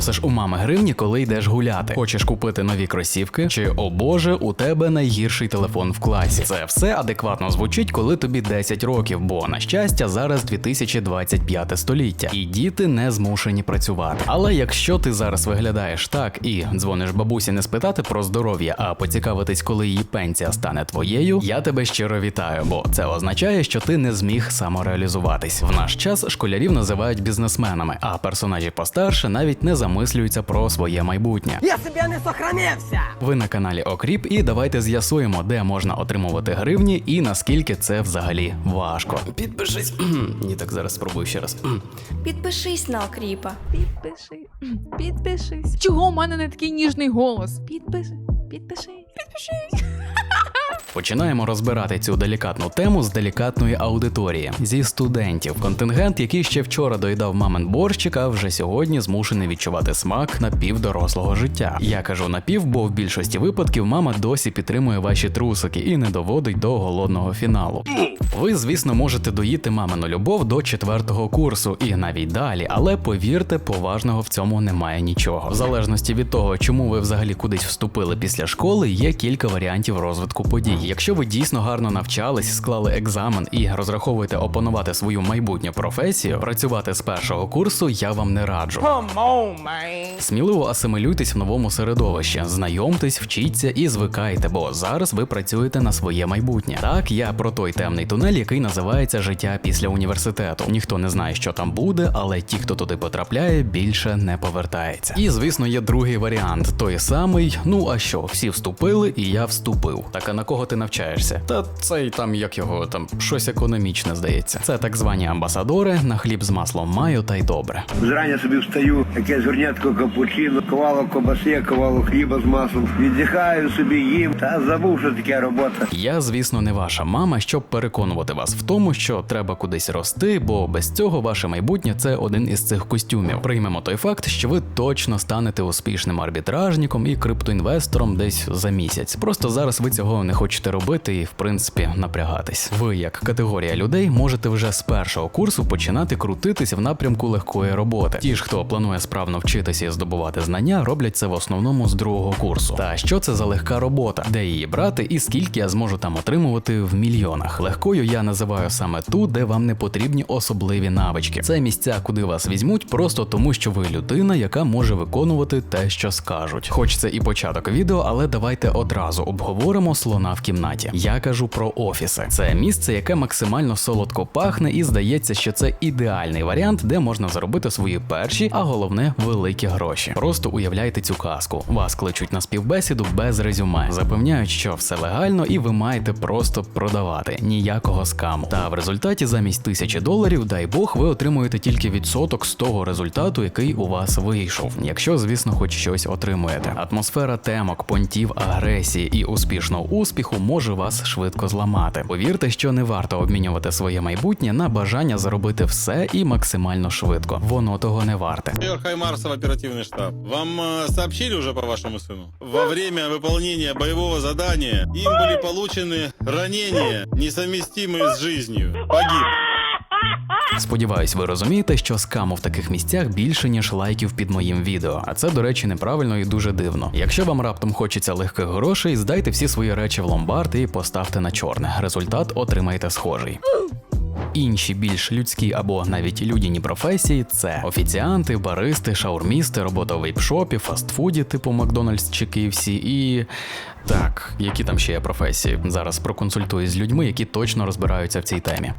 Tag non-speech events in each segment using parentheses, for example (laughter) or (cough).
Просиш у мами гривні, коли йдеш гуляти. Хочеш купити нові кросівки? Чи о боже, у тебе найгірший телефон в класі? Це все адекватно звучить, коли тобі 10 років, бо на щастя, зараз 2025 століття, і діти не змушені працювати. Але якщо ти зараз виглядаєш так і дзвониш бабусі не спитати про здоров'я, а поцікавитись, коли її пенсія стане твоєю, я тебе щиро вітаю, бо це означає, що ти не зміг самореалізуватись. В наш час школярів називають бізнесменами, а персонажі постарше навіть не замислюються про своє майбутнє. Я себе не сохранився! Ви на каналі Окріп, і давайте з'ясуємо, де можна отримувати гривні і наскільки це взагалі важко. Підпишись. (clears throat) Ні, так зараз спробую ще раз. (clears throat) Підпишись на окріпа. Підпиши. Підпишись. (clears throat) Чого у мене не такий ніжний голос? Підпиши. Підпиши. Підпишись. Починаємо розбирати цю делікатну тему з делікатної аудиторії зі студентів. Контингент, який ще вчора доїдав мамин борщик, а вже сьогодні змушений відчувати смак напівдорослого життя. Я кажу напів, бо в більшості випадків мама досі підтримує ваші трусики і не доводить до голодного фіналу. Ви, звісно, можете доїти мамину любов до четвертого курсу і навіть далі, але повірте, поважного в цьому немає нічого. В залежності від того, чому ви взагалі кудись вступили після школи, є кілька варіантів розвитку подій. Якщо ви дійсно гарно навчались, склали екзамен і розраховуєте опанувати свою майбутню професію, працювати з першого курсу я вам не раджу. Сміливо асимілюйтесь в новому середовищі, знайомтесь, вчіться і звикайте, бо зараз ви працюєте на своє майбутнє. Так, я про той темний тунель, який називається життя після університету. Ніхто не знає, що там буде, але ті, хто туди потрапляє, більше не повертається. І звісно, є другий варіант, той самий. Ну а що, всі вступили, і я вступив. Так а на кого ти навчаєшся? Та цей там як його там щось економічне здається. Це так звані амбасадори на хліб з маслом маю та й добре. Зрання собі встаю, якесь горнятко капучино, ковало кобаси, ковало хліба з маслом. Віддихаю собі, їм та забув, що таке робота. Я, звісно, не ваша мама, щоб переконувати вас в тому, що треба кудись рости, бо без цього ваше майбутнє це один із цих костюмів. Приймемо той факт, що ви точно станете успішним арбітражником і криптоінвестором десь за місяць. Просто зараз ви цього не хочете робити і, в принципі, напрягатись. Ви, як категорія людей, можете вже з першого курсу починати крутитися в напрямку легкої роботи. Ті ж, хто планує справно вчитися і здобувати знання, роблять це в основному з другого курсу. Та що це за легка робота, де її брати і скільки я зможу там отримувати в мільйонах. Легкою я називаю саме ту, де вам не потрібні особливі навички. Це місця, куди вас візьмуть, просто тому, що ви людина, яка може виконувати те, що скажуть. Хоч це і початок відео, але давайте одразу обговоримо слона в кімнаті. Я кажу про офіси. Це місце, яке максимально солодко пахне, і здається, що це ідеальний варіант, де можна заробити свої перші, а головне великі гроші. Просто уявляйте цю казку. Вас кличуть на співбесіду без резюме, запевняють, що все легально, і ви маєте просто продавати ніякого скаму. Та в результаті замість тисячі доларів, дай Бог, ви отримуєте тільки відсоток з того результату, який у вас вийшов. Якщо, звісно, хоч щось отримуєте. Атмосфера темок, понтів, агресії і успішного успіху може вас швидко зламати. Повірте, що не варто обмінювати своє майбутнє на бажання заробити все і максимально швидко. Воно того не варте. Майор Хаймарсов, оперативный штаб. Вам э, сообщили уже по вашему сыну? Во время выполнения боевого задания им были получены ранения, несовместимые с жизнью. Погиб. Сподіваюсь, ви розумієте, що скаму в таких місцях більше, ніж лайків під моїм відео. А це, до речі, неправильно і дуже дивно. Якщо вам раптом хочеться легких грошей, здайте всі свої речі в ломбард і поставте на чорне. Результат отримаєте схожий. Інші більш людські або навіть людяні професії це офіціанти, баристи, шаурмісти, робота в вейпшопі, фастфуді, типу Макдональдс чи KFC і. Так, які там ще є професії? Зараз проконсультуюсь з людьми, які точно розбираються в цій темі.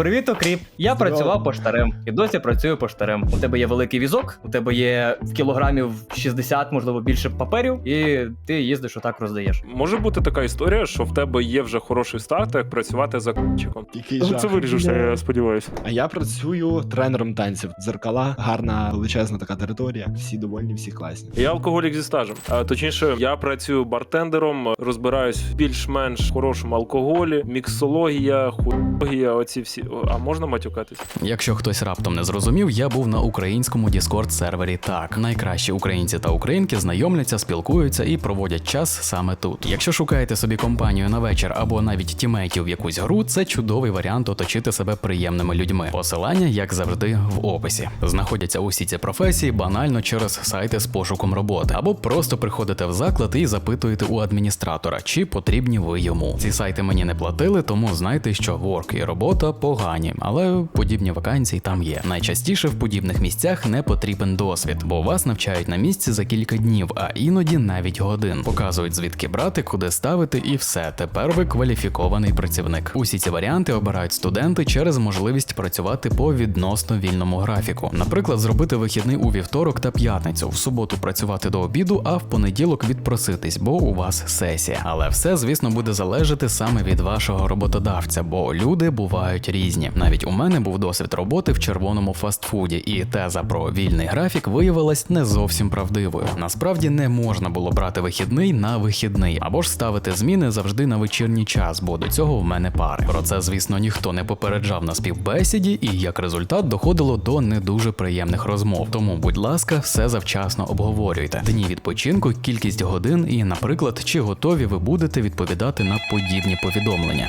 Привіт, окріп. Я працював поштарем і досі працюю поштарем. У тебе є великий візок, у тебе є в кілограмів 60, можливо, більше паперів, і ти їздиш отак роздаєш. Може бути така історія, що в тебе є вже хороший старт, як працювати за к**чиком. Який Ну. Це вирішишся, я сподіваюся. А я працюю тренером танців. Дзеркала, гарна величезна така територія. Всі довольні, всі класні. Я алкоголік зі стажем. А точніше, я працюю бартендером, розбираюсь в більш-менш хорошому алкоголі, міксологія, худологія, оці всі А можна матюкатись? Якщо хтось раптом не зрозумів, я був на українському Discord сервері так. Найкращі українці та українки знайомляться, спілкуються і проводять час саме тут. Якщо шукаєте собі компанію на вечір або навіть тімейтів в якусь гру, це чудовий варіант оточити себе приємними людьми. Посилання, як завжди, в описі. Знаходяться усі ці професії банально через сайти з пошуком роботи, або просто приходите в заклад і запитуєте у адміністратора, чи потрібні ви йому. Ці сайти мені не платили, тому знайте, що ворк і робота погані, але подібні вакансії там є. Найчастіше в подібних місцях не потрібен досвід, бо вас навчають на місці за кілька днів, а іноді навіть годин. Показують звідки брати, куди ставити, і все. Тепер ви кваліфікований працівник. Усі ці варіанти обирають студенти через можливість працювати по відносно вільному графіку. Наприклад, зробити вихідний у вівторок та п'ятницю, в суботу працювати до обіду, а в понеділок відпроситись, бо у вас сесія. Але все, звісно, буде залежати саме від вашого роботодавця, бо люди бувають різні. Навіть у мене був досвід роботи в червоному фастфуді, і теза про вільний графік виявилась не зовсім правдивою. Насправді не можна було брати вихідний на вихідний, або ж ставити зміни завжди на вечірній час, бо до цього в мене пари. Про це, звісно, ніхто не попереджав на співбесіді, і як результат доходило до не дуже приємних розмов. Тому, будь ласка, все завчасно обговорюйте. Дні відпочинку, кількість годин і, наприклад, чи готові ви будете відповідати на подібні повідомлення.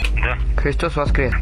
Христос воскрес.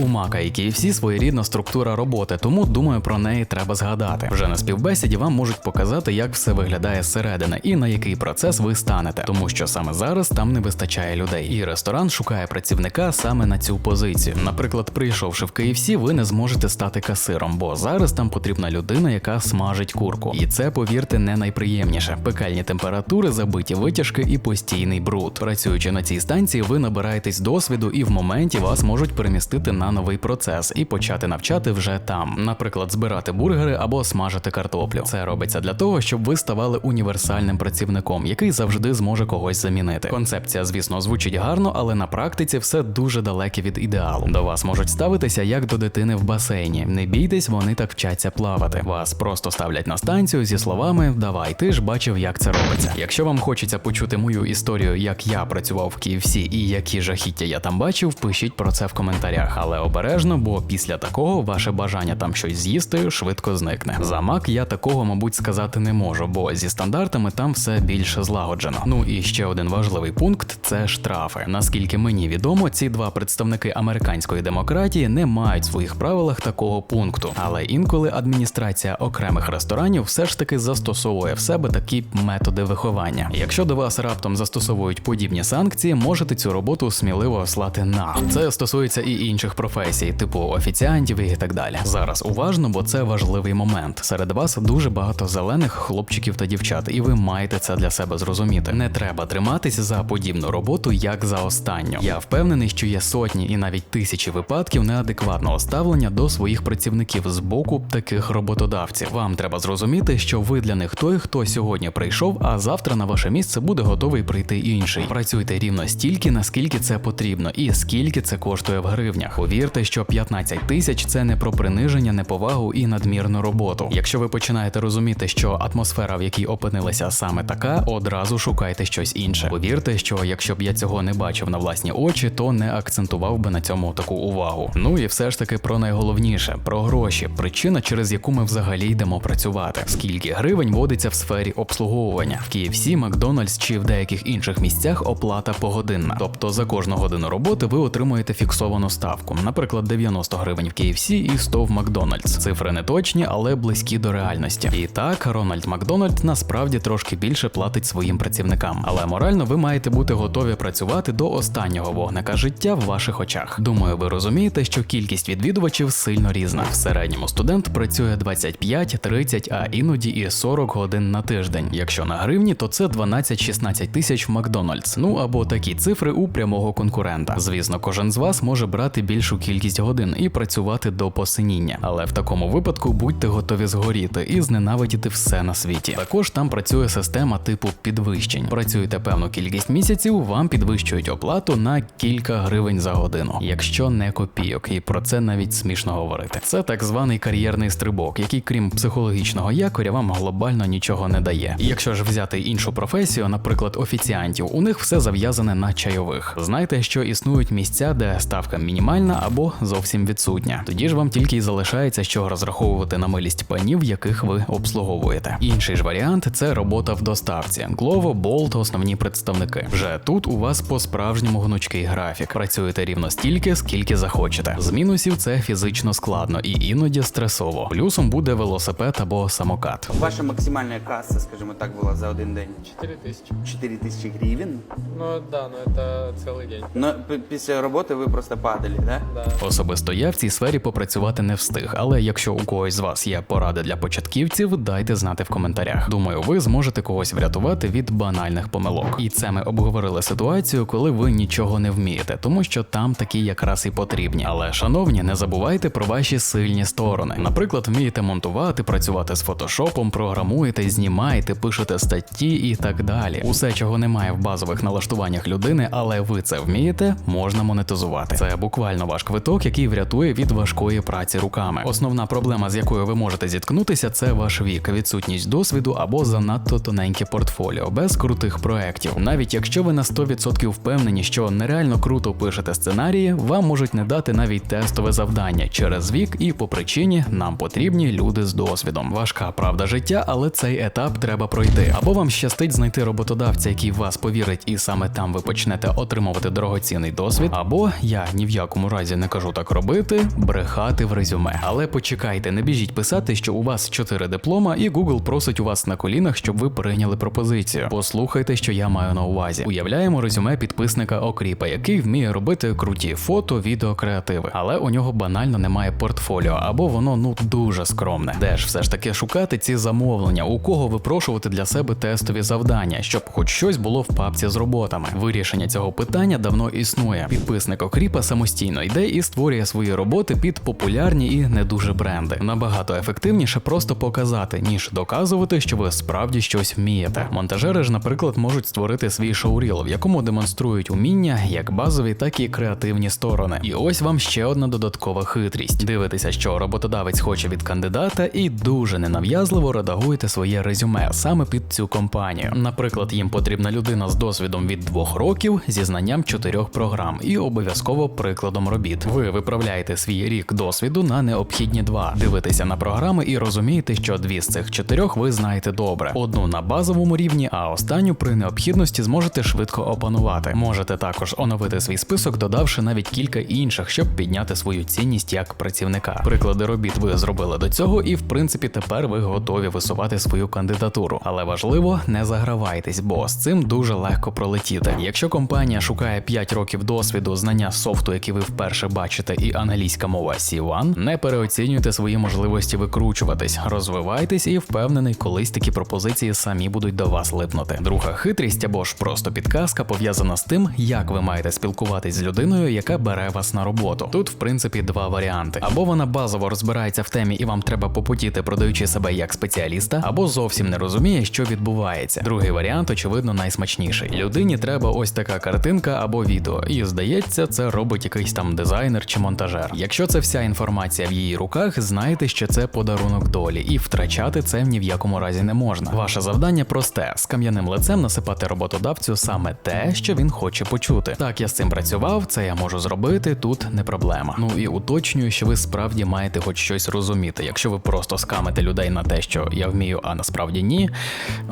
У Мака і KFC своєрідна структура роботи, тому думаю, про неї треба згадати. Вже на співбесіді вам можуть показати, як все виглядає зсередини і на який процес ви станете, тому що саме зараз там не вистачає людей, і ресторан шукає працівника саме на цю позицію. Наприклад, прийшовши в KFC, ви не зможете стати касиром, бо зараз там потрібна людина, яка смажить курку. І це, повірте, не найприємніше. Пекальні температури, забиті витяжки і постійний бруд. Працюючи на цій станції, ви набираєтесь досвіду, і в моменті вас можуть перемістити на новий процес і почати навчати вже там. Наприклад, збирати бургери або смажити картоплю. Це робиться для того, щоб ви ставали універсальним працівником, який завжди зможе когось замінити. Концепція, звісно, звучить гарно, але на практиці все дуже далеке від ідеалу. До вас можуть ставитися як до дитини в басейні. Не бійтесь, вони так вчаться плавати. Вас просто ставлять на станцію зі словами Давай, ти ж бачив, як це робиться. Якщо вам хочеться почути мою історію, як я працював в KFC і які жахіття я там бачив, пишіть про це в коментарях. Але обережно, бо після такого ваше бажання там щось з'їсти швидко зникне. За Мак я такого, мабуть, сказати не можу, бо зі стандартами там все більше злагоджено. Ну і ще один важливий пункт це штрафи. Наскільки мені відомо, ці два представники американської демократії не мають в своїх правилах такого пункту, але інколи адміністрація окремих ресторанів все ж таки застосовує в себе такі методи виховання. Якщо до вас раптом застосовують подібні санкції, можете цю роботу сміливо слати на. Це стосується і інших професій, типу офіціантів і так далі. Зараз уважно, бо це важливий момент. Серед вас дуже багато зелених хлопчиків та дівчат, і ви маєте це для себе зрозуміти. Не треба триматися за подібну роботу, як за останню. Я впевнений, що є сотні і навіть тисячі випадків неадекватного ставлення до своїх працівників з боку таких роботодавців. Вам треба зрозуміти, що ви для них той, хто сьогодні прийшов, а завтра на ваше місце буде готовий прийти інший. Працюйте рівно стільки, наскільки це потрібно, і скільки це коштує в гривнях. Повірте, що 15 тисяч це не про приниження, неповагу і надмірну роботу. Якщо ви починаєте розуміти, що атмосфера, в якій опинилися саме така, одразу шукайте щось інше. Повірте, що якщо б я цього не бачив на власні очі, то не акцентував би на цьому таку увагу. Ну і все ж таки про найголовніше про гроші, причина, через яку ми взагалі йдемо працювати. Скільки гривень водиться в сфері обслуговування в KFC, Макдональдс чи в деяких інших місцях оплата погодинна. Тобто за кожну годину роботи ви отримуєте фіксовану ставку, наприклад, 90 гривень в KFC і 100 в Макдональдс. Цифри не точні, але близькі до реальності. І так, Рональд Макдональд насправді трошки більше платить своїм працівникам, але морально ви маєте бути готові працювати до останнього вогника життя в ваших очах. Думаю, ви розумієте, що кількість відвідувачів сильно різна. В середньому студент працює 25, 30, а іноді і 40 годин на тиждень. Якщо на гривні, то це 12-16 тисяч в Макдональдс. Ну або такі цифри у прямого конкурента. Звісно, кожен з вас може брати більшу кількість годин і працювати до посиніння. Але в такому випадку будьте готові згоріти і зненавидіти все на світі. Також там працює система типу підвищень. Працюєте певну кількість місяців, вам підвищують оплату на кілька гривень за годину, якщо не копійок, і про це навіть смішно говорити. Це так званий кар'єрний стрибок, який, крім психологічного якоря, вам глобально нічого не дає. І якщо ж взяти іншу професію, наприклад, офіціантів, у них все зав'язане на чайових. Знайте, що існують місця, де ставка мінімальна, нормальна або зовсім відсутня. Тоді ж вам тільки й залишається, що розраховувати на милість панів, яких ви обслуговуєте. Інший ж варіант це робота в доставці. Glovo, Bolt – основні представники. Вже тут у вас по-справжньому гнучкий графік. Працюєте рівно стільки, скільки захочете. З мінусів це фізично складно і іноді стресово. Плюсом буде велосипед або самокат. Ваша максимальная касса, скажімо так, була за один день 4 тысячи. 4 тисячі гривень. Ну да, но это целый день. Но п- після роботи ви просто падали, да? Особисто я в цій сфері попрацювати не встиг, але якщо у когось з вас є поради для початківців, дайте знати в коментарях. Думаю, ви зможете когось врятувати від банальних помилок. І це ми обговорили ситуацію, коли ви нічого не вмієте, тому що там такі якраз і потрібні. Але, шановні, не забувайте про ваші сильні сторони. Наприклад, вмієте монтувати, працювати з фотошопом, програмуєте, знімаєте, пишете статті і так далі. Усе, чого немає в базових налаштуваннях людини, але ви це вмієте, можна монетизувати. Це буквально ваш квиток, який врятує від важкої праці руками. Основна проблема, з якою ви можете зіткнутися, це ваш вік, відсутність досвіду або занадто тоненьке портфоліо без крутих проєктів. Навіть якщо ви на 100% впевнені, що нереально круто пишете сценарії, вам можуть не дати навіть тестове завдання через вік і по причині нам потрібні люди з досвідом. Важка правда життя, але цей етап треба пройти. Або вам щастить знайти роботодавця, який вас повірить, і саме там ви почнете отримувати дорогоцінний досвід. Або я ні в якому разі не кажу так робити, брехати в резюме. Але почекайте, не біжіть писати, що у вас 4 диплома, і Google просить у вас на колінах, щоб ви прийняли пропозицію. Послухайте, що я маю на увазі. Уявляємо резюме підписника Окріпа, який вміє робити круті фото, відео, креативи, але у нього банально немає портфоліо, або воно ну дуже скромне. Де ж все ж таки шукати ці замовлення, у кого випрошувати для себе тестові завдання, щоб хоч щось було в папці з роботами. Вирішення цього питання давно існує. Підписник Окріпа самостійно йде і створює свої роботи під популярні і не дуже бренди. Набагато ефективніше просто показати, ніж доказувати, що ви справді щось вмієте. Монтажери ж, наприклад, можуть створити свій шоуріл, в якому демонструють уміння як базові, так і креативні сторони. І ось вам ще одна додаткова хитрість. Дивитеся, що роботодавець хоче від кандидата, і дуже ненав'язливо редагуєте своє резюме саме під цю компанію. Наприклад, їм потрібна людина з досвідом від двох років зі знанням чотирьох програм і обов'язково прикладом робіт. Ви виправляєте свій рік досвіду на необхідні два. Дивитеся на програми і розумієте, що дві з цих чотирьох ви знаєте добре. Одну на базовому рівні, а останню при необхідності зможете швидко опанувати. Можете також оновити свій список, додавши навіть кілька інших, щоб підняти свою цінність як працівника. Приклади робіт ви зробили до цього, і в принципі тепер ви готові висувати свою кандидатуру. Але важливо, не загравайтесь, бо з цим дуже легко пролетіти. Якщо компанія шукає 5 років досвіду, знання софту, який ви вперше бачите, і англійська мова C1, не переоцінюйте свої можливості викручуватись, розвивайтесь і впевнений, колись такі пропозиції самі будуть до вас липнути. Друга хитрість або ж просто підказка пов'язана з тим, як ви маєте спілкуватись з людиною, яка бере вас на роботу. Тут, в принципі, два варіанти: або вона базово розбирається в темі, і вам треба попотіти, продаючи себе як спеціаліста, або зовсім не розуміє, що відбувається. Другий варіант, очевидно, найсмачніший. Людині треба ось така картинка або відео, і здається, це робить якийсь там дизайнер чи монтажер. Якщо це вся інформація в її руках, знайте, що це подарунок долі, і втрачати це ні в якому разі не можна. Ваше завдання просте: з кам'яним лицем насипати роботодавцю саме те, що він хоче почути. Так, я з цим працював, це я можу зробити. Тут не проблема. Ну і уточнюю, що ви справді маєте хоч щось розуміти. Якщо ви просто скамите людей на те, що я вмію, а насправді ні,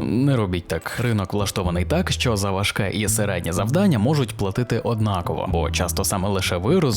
не робіть так. Ринок влаштований так, що за важке і середнє завдання можуть платити однаково, бо часто саме лише ви розумієте,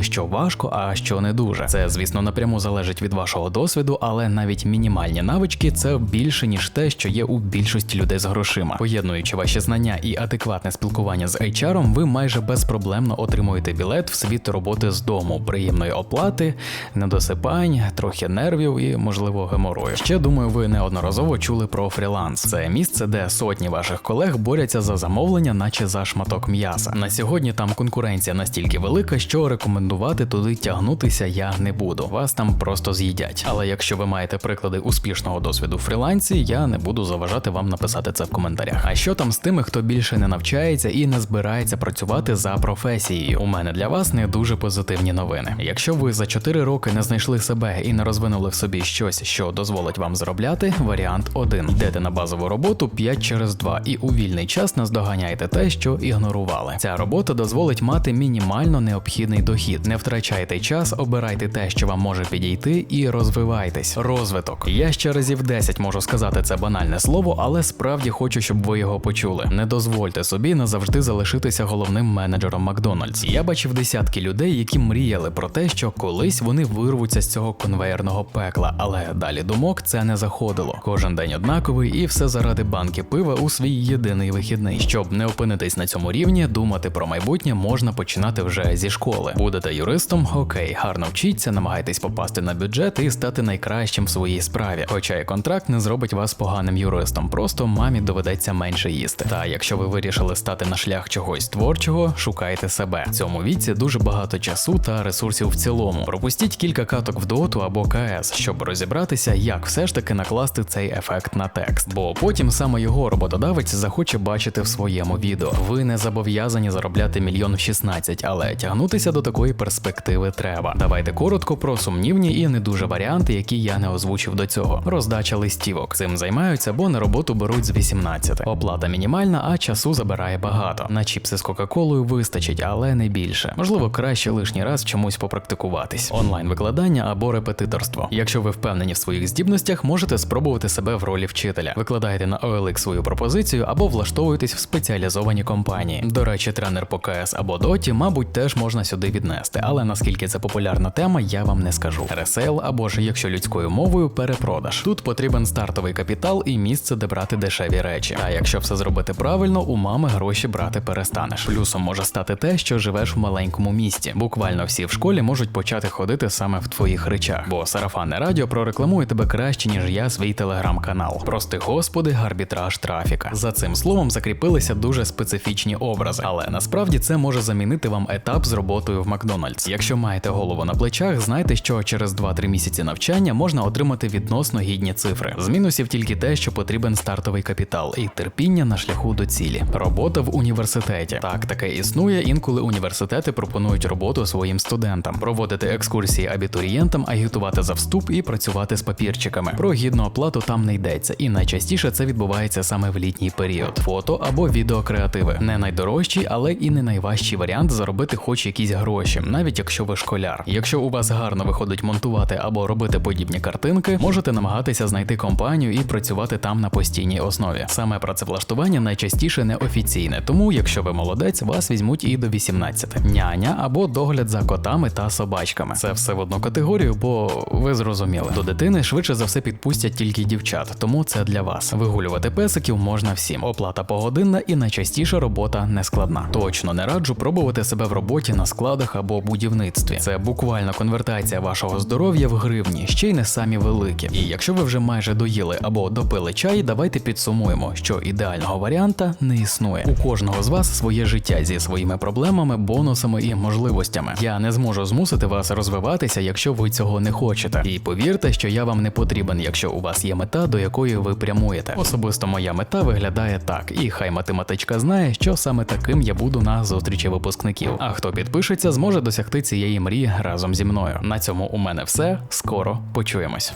що важко, а що не дуже. Це, звісно, напряму залежить від вашого досвіду, але навіть мінімальні навички це більше ніж те, що є у більшості людей з грошима. Поєднуючи ваші знання і адекватне спілкування з HR, ви майже безпроблемно отримуєте білет в світ роботи з дому, приємної оплати, недосипань, трохи нервів і, можливо, геморою. Ще думаю, ви неодноразово чули про фріланс. Це місце, де сотні ваших колег борються за замовлення, наче за шматок м'яса. На сьогодні там конкуренція настільки велика, що рекомендувати туди тягнутися я не буду. Вас там просто з'їдять. Але якщо ви маєте приклади успішного досвіду фрілансі, я не буду заважати вам написати це в коментарях. А що там з тими, хто більше не навчається і не збирається працювати за професією? У мене для вас не дуже позитивні новини. Якщо ви за 4 роки не знайшли себе і не розвинули в собі щось, що дозволить вам заробляти, варіант 1. йдете на базову роботу 5 через 2 і у вільний час наздоганяєте те, що ігнорували. Ця робота дозволить мати мінімально необхідну відповідний дохід. Не втрачайте час, обирайте те, що вам може підійти, і розвивайтесь. Розвиток. Я ще разів 10 можу сказати це банальне слово, але справді хочу, щоб ви його почули. Не дозвольте собі назавжди залишитися головним менеджером Макдональдс. Я бачив десятки людей, які мріяли про те, що колись вони вирвуться з цього конвейерного пекла, але далі думок це не заходило. Кожен день однаковий, і все заради банки пива у свій єдиний вихідний. Щоб не опинитись на цьому рівні, думати про майбутнє можна починати вже зі школи. Будете юристом, окей, гарно вчіться, намагайтесь попасти на бюджет і стати найкращим в своїй справі. Хоча і контракт не зробить вас поганим юристом, просто мамі доведеться менше їсти. Та якщо ви вирішили стати на шлях чогось творчого, шукайте себе. В цьому віці дуже багато часу та ресурсів в цілому. Пропустіть кілька каток в доту або КС, щоб розібратися, як все ж таки накласти цей ефект на текст. Бо потім саме його роботодавець захоче бачити в своєму відео. Ви не зобов'язані заробляти мільйон в 16, але тягнутися до такої перспективи треба. Давайте коротко про сумнівні і не дуже варіанти, які я не озвучив до цього. Роздача листівок. Цим займаються, бо на роботу беруть з 18. Оплата мінімальна, а часу забирає багато. На чіпси з Кока-Колою вистачить, але не більше. Можливо, краще лишній раз чомусь попрактикуватись. Онлайн викладання або репетиторство. Якщо ви впевнені в своїх здібностях, можете спробувати себе в ролі вчителя. Викладайте на OLX свою пропозицію або влаштовуйтесь в спеціалізовані компанії. До речі, тренер по КС або доті, мабуть, теж можна сюди віднести, але наскільки це популярна тема, я вам не скажу. Ресейл або ж, якщо людською мовою, перепродаж. Тут потрібен стартовий капітал і місце, де брати дешеві речі. А якщо все зробити правильно, у мами гроші брати перестанеш. Плюсом може стати те, що живеш в маленькому місті. Буквально всі в школі можуть почати ходити саме в твоїх речах, бо сарафанне радіо прорекламує тебе краще, ніж я свій телеграм-канал. Прости господи, арбітраж трафіка. За цим словом закріпилися дуже специфічні образи, але насправді це може замінити вам етап з роботою в Макдональдс. Якщо маєте голову на плечах, знайте, що через 2-3 місяці навчання можна отримати відносно гідні цифри. З мінусів тільки те, що потрібен стартовий капітал і терпіння на шляху до цілі. Робота в університеті. Так, таке існує. Інколи університети пропонують роботу своїм студентам, проводити екскурсії абітурієнтам, агітувати за вступ і працювати з папірчиками. Про гідну оплату там не йдеться, і найчастіше це відбувається саме в літній період: фото або відеокреативи. Не найдорожчий, але і не найважчий варіант заробити хоч якісь гроші, навіть якщо ви школяр. Якщо у вас гарно виходить монтувати або робити подібні картинки, можете намагатися знайти компанію і працювати там на постійній основі. Саме працевлаштування найчастіше неофіційне, тому якщо ви молодець, вас візьмуть і до 18. Няня або догляд за котами та собачками. Це все в одну категорію, бо ви зрозуміли. До дитини швидше за все підпустять тільки дівчат, тому це для вас. Вигулювати песиків можна всім. Оплата погодинна і найчастіше робота нескладна. Точно не раджу пробувати себе в роботі на складах або будівництві. Це буквально конвертація вашого здоров'я в гривні, ще й не самі великі. І якщо ви вже майже доїли або допили чай, давайте підсумуємо, що ідеального варіанта не існує. У кожного з вас своє життя зі своїми проблемами, бонусами і можливостями. Я не зможу змусити вас розвиватися, якщо ви цього не хочете. І повірте, що я вам не потрібен, якщо у вас є мета, до якої ви прямуєте. Особисто моя мета виглядає так, і хай математичка знає, що саме таким я буду на зустрічі випускників. А хто підпишеться, зможе досягти цієї мрії разом зі мною. На цьому у мене все. Скоро почуємось.